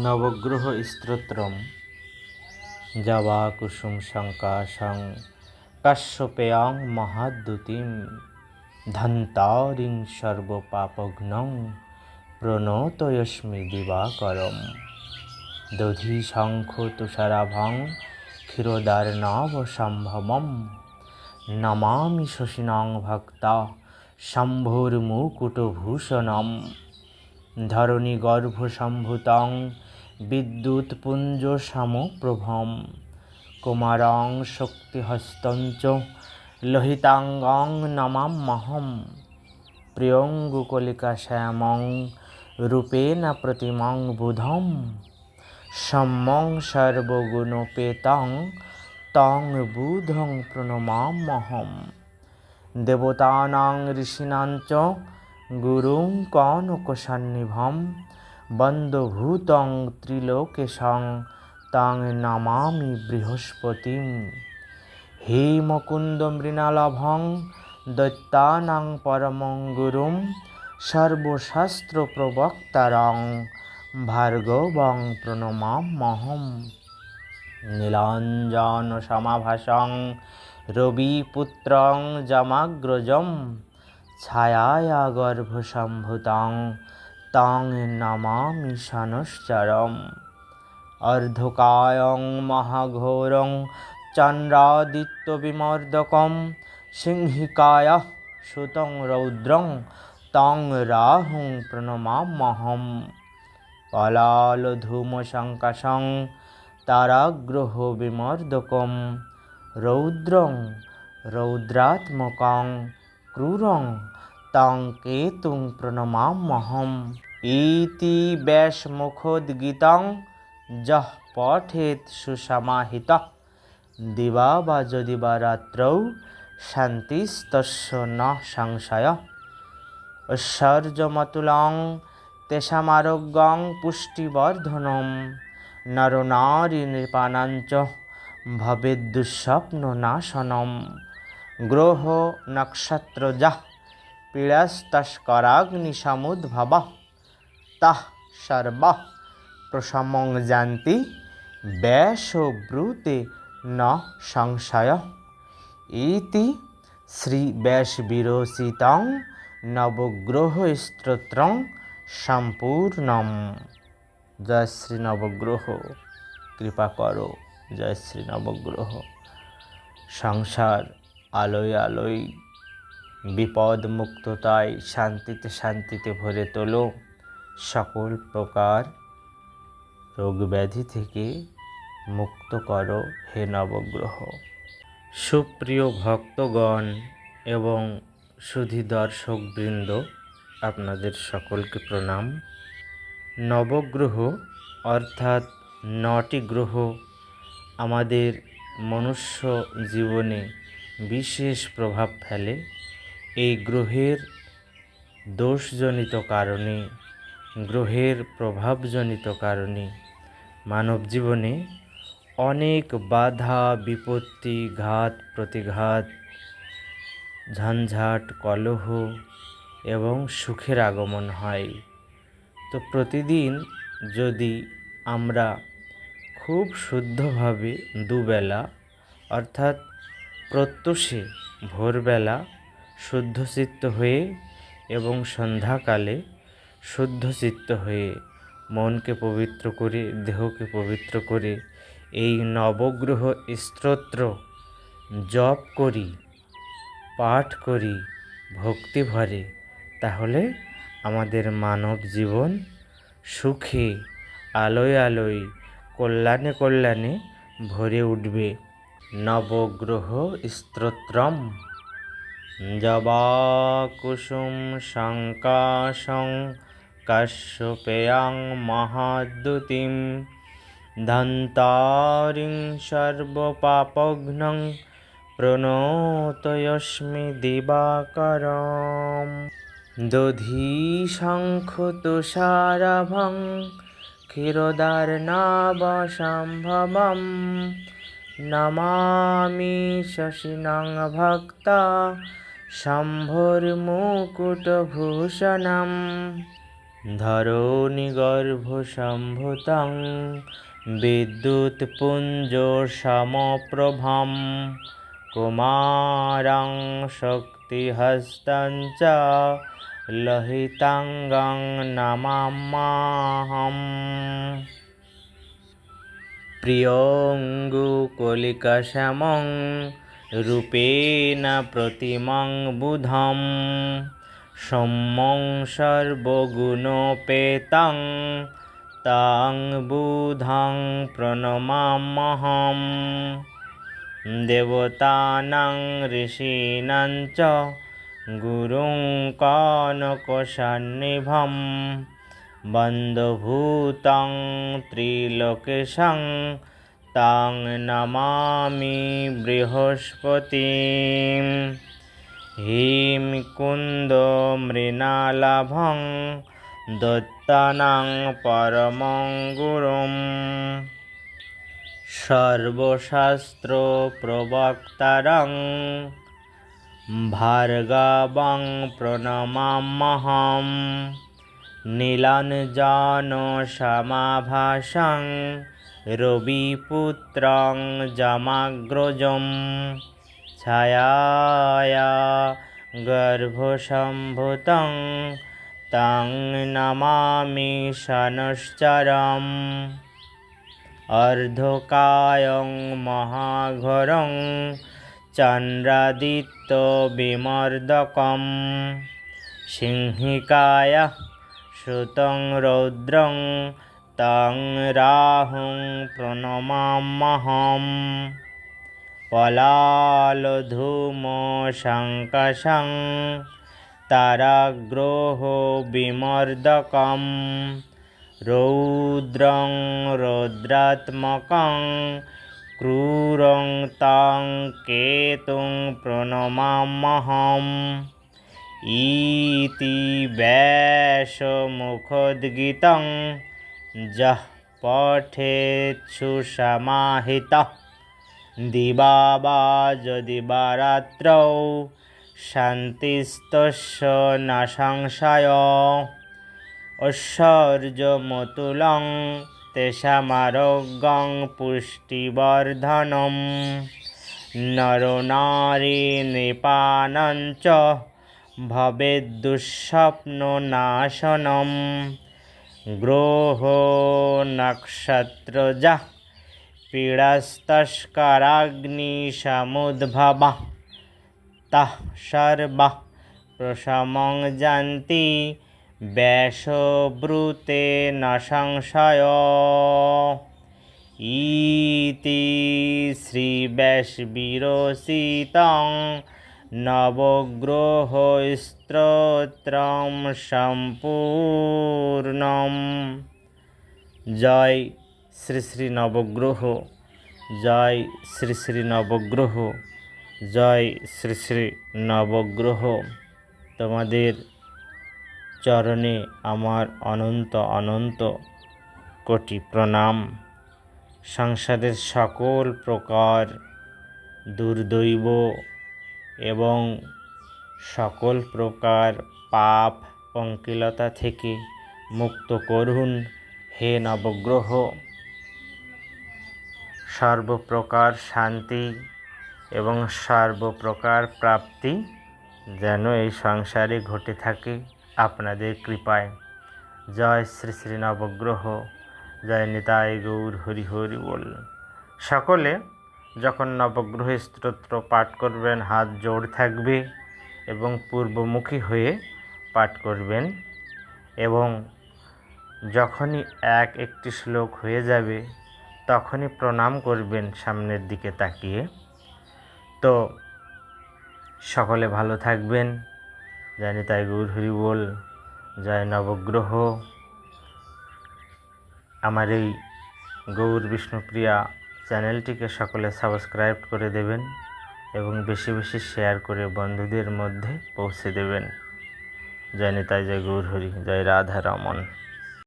নবগ্রহ স্তোত্রম জবাকুসুম শঙ্কাশং কাশ্যপেয়ং মহাদ্যুতিম। ধন্তারিং সর্বপাপঘ্নং প্রণতয়স্মি দিবাকরম। দধি শঙ্খ তুষারাভং ক্ষীরোদার্ণব সম্ভবম নমামি শশিনাং ভক্তা শম্ভুর্মুকুটভূষণম। ধরণী গর্ভসম্ভূতং বিদ্যুৎপুঞ্জ সমপ্রভম কুমারং শক্তিহস্तं চ লোহিতাঙ্গং নমাম্যহম প্রিয়ঙ্গুকলিকাশ্যামং রূপেণ প্রতিমাং বুধম সম্যং সর্বগুণোপেতং তং বুধং প্রণমাম্যহম দেবতানাং ঋষীণাং চ গুরুং কনকসন্নিভম বন্দভূতং ত্রিলোকেশং তাং নমামি বৃহস্পতিম। হে মুকুন্দ মৃণালভং দৈত্যানাং পরমং গুরুম সর্বশাস্ত্রপ্রবক্তারং ভার্গবং প্রণমাম্যহম নীলাঞ্জনসমাভাসং রবিপুত্রং যমাগ্রজম ছায়ায়া গর্ভসম্ভূতং তং নমামি শনশ্চরম অর্ধকায়ং মহাঘোরং চন্দ্রাদিত্যবিমর্দকম সিংহিকায় সুতং রৌদ্রং তং রাহুং প্রণমাম্যহম পলালধূমশঙ্কশং তারাগ্রহ বিমর্দকম রৌদ্রং রৌদ্রাত্মকং ক্রূরং তং কেতুং প্রণমাম্যহম ইতি ব্যাসমুখোদ্গীতং যঃ পঠেৎ সুসমাহিতঃ দিবা বা যদি বা রাত্রৌ শান্তিস্তস্য ন সংশয় ঐশ্বর্যমতুলং তেষামারোগ্যং পুষ্টিবর্ধনম নরনারী নৃপাণাঞ্চ ভবেদ্দুঃস্বপ্ন নাশনম গ্রহ নক্ষত্র যাহ পীড়স্তস্করাগ্নিসমুদ্ভব তাহ সর্ব প্রসমং জানতি ব্যাসব্রুতে ন সংশয়। ইতি শ্রী ব্যাসবিরচিতং নবগ্রহ স্তোত্রং সম্পূর্ণম। জয় শ্রী নবগ্রহ, কৃপা করো, জয় শ্রী নবগ্রহ। সংসার আলোয় আলোয় বিপদ মুক্ততায় শান্তিতে শান্তিতে ভরে তোলো। সকল প্রকার রোগ ব্যাধি থেকে মুক্ত করো হে নবগ্রহ। সুপ্রিয় ভক্তগণ এবং সুধী দর্শকবৃন্দ আপনাদের সকলকে প্রণাম। নবগ্রহ অর্থাৎ নটি গ্রহ আমাদের মনুষ্য জীবনে বিশেষ প্রভাব ফেলে। এই গ্রহের দোষজনিত কারণে, গ্রহের প্রভাবজনিত কারণে মানব জীবনে অনেক বাধা, বিপত্তি, ঘাত, প্রতিঘাত, ঝঞ্ঝাট, কলহ এবং সুখের আগমন হয়। তো প্রতিদিন যদি আমরা খুব শুদ্ধভাবে দুবেলা, অর্থাৎ প্রত্যুষে ভোরবেলা শুদ্ধচিত্ত হয়ে এবং সন্ধ্যাকালে শুদ্ধচিত্ত হয়ে মনকে পবিত্র করে, দেহকে পবিত্র করে এই নবগ্রহ স্তোত্র জপ করি, পাঠ করি, ভক্তি ভরে, তাহলে আমাদের মানব জীবন সুখে, আলোয় আলোয়, কল্যাণে কল্যাণে ভরে উঠবে। নবগ্রহ স্তোত্রম। জবাকুসুম শঙ্কাশং কাশ্যপেয়াং মহাদ্যুতিম ধন্তারিং সর্বপাপঘ্নং প্রণতয়স্মি দিবাকরম দধি শঙ্খ তুষারাভং ক্ষীরোদার্ণাবসম্ভবম নমামি শশিনং ভক্তা শম্ভুর্মুকুটভূষণম ধরণীগর্ভসম্ভূतं বিদ্যুৎপুঞ্জসমপ্রভं কুমারং শক্তিহস্तं চ লোহিতাঙ্গং নমাম্যহম প্রিয়ঙ্গুকলিকাশ্যামং রূপেণ প্রতিমং বুধম সৌম্যং সর্বগুণোপেতং তাং বুধং প্রণমাম্যহম দেবতানাং ঋষীণাং চ গুরুং কনকসন্নিভম বন্ধভূতং ত্রিলোকেশং তাং নমামি বৃহস্পতিম হিমকুন্দ মৃণালাভং দত্তানাং পরমং গুরুম। সর্বশাস্ত্রপ্রবক্তারং ভার্গবং প্রণমাম্যহম নীলাঞ্জনসমাভাসং রবিপুত্রং যমাগ্রজম ছায়ায়া গর্ভসম্ভূতং তং নমামি শনশ্চরম অর্ধকায়ং মহাঘরং চন্দ্রাদিত্যবিমর্দকম সিংহিকায় শ্রুতং রৌদ্রং তং রাহুং প্রণমাম্যহম পলালধূমশঙ্কশং তারাগ্রহ বিমর্দকম রৌদ্রং রৌদ্রাত্মকং ক্রূরং তাং কেতুং প্রণমাম্যহম ইতি ব্যাসমুখোদ্গীতং যः পঠেৎসুসমাহিতः দিবা বা যদি বা রাত্রৌ শান্তিস্তস্য ন সংশয়। ঐশ্বর্যমতুলং তেষামারোগ্যং পুষ্টিবর্ধনম। নরনারী নৃপাণং চ ভবেদ্দুঃস্বপ্ননাশনম গ্রহ নক্ষত্রজা পীড়স্তস্করাগ্নিসমুদ্ভবা তাঃ সর্বা প্রশমং যান্তি ব্যাসব্রুতে ন সংশয় ইতি শ্রীব্যাসবিরচিতং নবগ্রহস্তোত্রম সম্পূর্ণম। জয় শ্রী শ্রী নবগ্রহ, জয় শ্রী শ্রী নবগ্রহ, জয় শ্রী শ্রী নবগ্রহ। তোমাদের চরণে আমার অনন্ত অনন্ত কোটি প্রণাম। সংসারের সকল প্রকার দুর্দৈব এবং সকল প্রকার পাপ, পঙ্কিলতা থেকে মুক্ত করুন হে নবগ্রহ। সর্বপ্রকার শান্তি এবং সর্বপ্রকার প্রাপ্তি যেন এই সংসারে ঘটে থাকে আপনাদের কৃপায়। জয় শ্রী শ্রী নবগ্রহ, জয় নিতাই গৌর হরি হরি বল। সকলে যখন নবগ্রহ স্তোত্র পাঠ করবেন, হাত জোড় থাকবে এবং পূর্বমুখী হয়ে পাঠ করবেন এবং যখনই এক একটি শ্লোক হয়ে যাবে, তখনই প্রণাম করবেন সামনের দিকে তাকিয়ে। তো সকলে ভালো থাকবেন। জানি তাই গৌর হরি বল, জয় নবগ্রহ। আমার এই গৌর বিষ্ণুপ্রিয়া চ্যানেলটিকে সকলে সাবস্ক্রাইব করে দেবেন এবং বেশি বেশি শেয়ার করে বন্ধুদের মধ্যে পৌঁছে দেবেন। জয় নিতাই, জয় গৌর হরি, জয় রাধা রমন